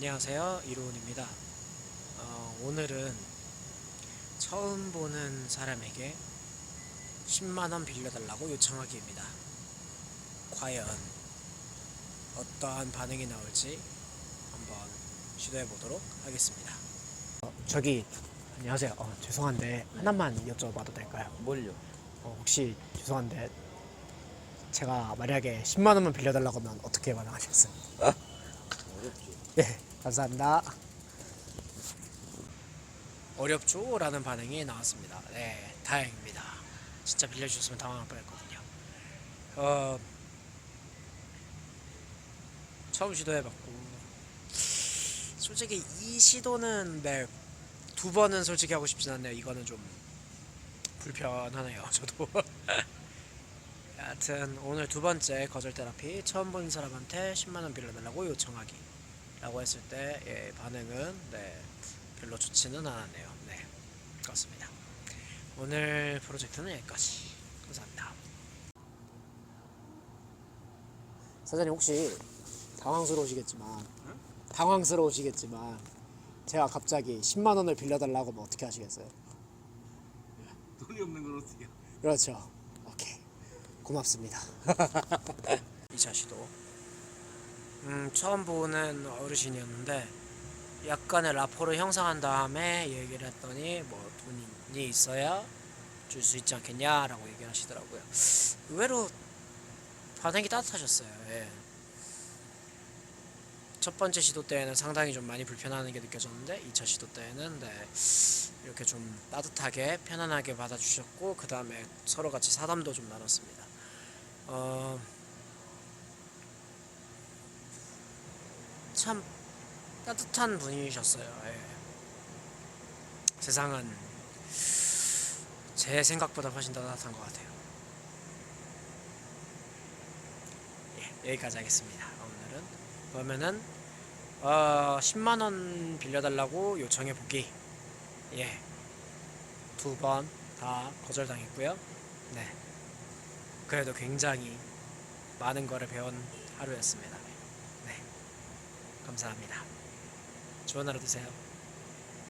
안녕하세요 이로운입니다 어, 오늘은 처음 보는 사람에게 10만원 빌려달라고 요청하기입니다 과연 어떠한 반응이 나올지 한번 시도해 보도록 하겠습니다 어, 저기 안녕하세요 어, 죄송한데 하나만 여쭤봐도 될까요? 뭘요? 어, 혹시 죄송한데 제가 만약에 10만원만 빌려달라고 하면 어떻게 반응하셨어요? 어렵지. 예, 감사합니다. 어렵죠? 라는 반응이 나왔습니다. 네, 다행입니다. 진짜 빌려주셨으면 당황할 뻔했거든요. 어, 처음 시도해봤고, 솔직히 이 시도는 네, 두 번은 솔직히 하고 싶진 않네요. 이거는 좀 불편하네요. 저도. 여하튼 오늘 두 번째 거절 테라피 처음 본 사람한테 10만 원 빌려달라고 요청하기. 라고 했을 때 예, 반응은 네, 별로 좋지는 않았네요. 네, 그렇습니다. 오늘 프로젝트는 여기까지. 감사합니다. 사장님 혹시 당황스러우시겠지만 당황스러우시겠지만 제가 갑자기 10만 원을 빌려달라고 하면 어떻게 하시겠어요? 돈이 없는 걸 어떻게? 그렇죠. 오케이. 고맙습니다. 2차 시도. 음, 처음 보는 어르신이었는데 약간의 라포를 형성한 다음에 얘기를 했더니 뭐 돈이 있어야 줄 수 있지 않겠냐라고 얘기를 하시더라고요. 의외로 반응이 따뜻하셨어요. 예. 첫 번째 시도 때에는 상당히 좀 많이 불편하는 게 느껴졌는데 2차 시도 때에는 네, 이렇게 좀 따뜻하게 편안하게 받아주셨고 그 다음에 서로 같이 사담도 좀 나눴습니다. 어, 참 따뜻한 분이셨어요. 예. 세상은 제 생각보다 훨씬 더 따뜻한 것 같아요. 예, 여기까지 하겠습니다. 오늘은 그러면은 어, 10만 원 빌려달라고 요청해 보기. 예, 두 번 다 거절당했고요. 네, 그래도 굉장히 많은 거를 배운 하루였습니다. 네, 감사합니다. 좋은 하루 되세요.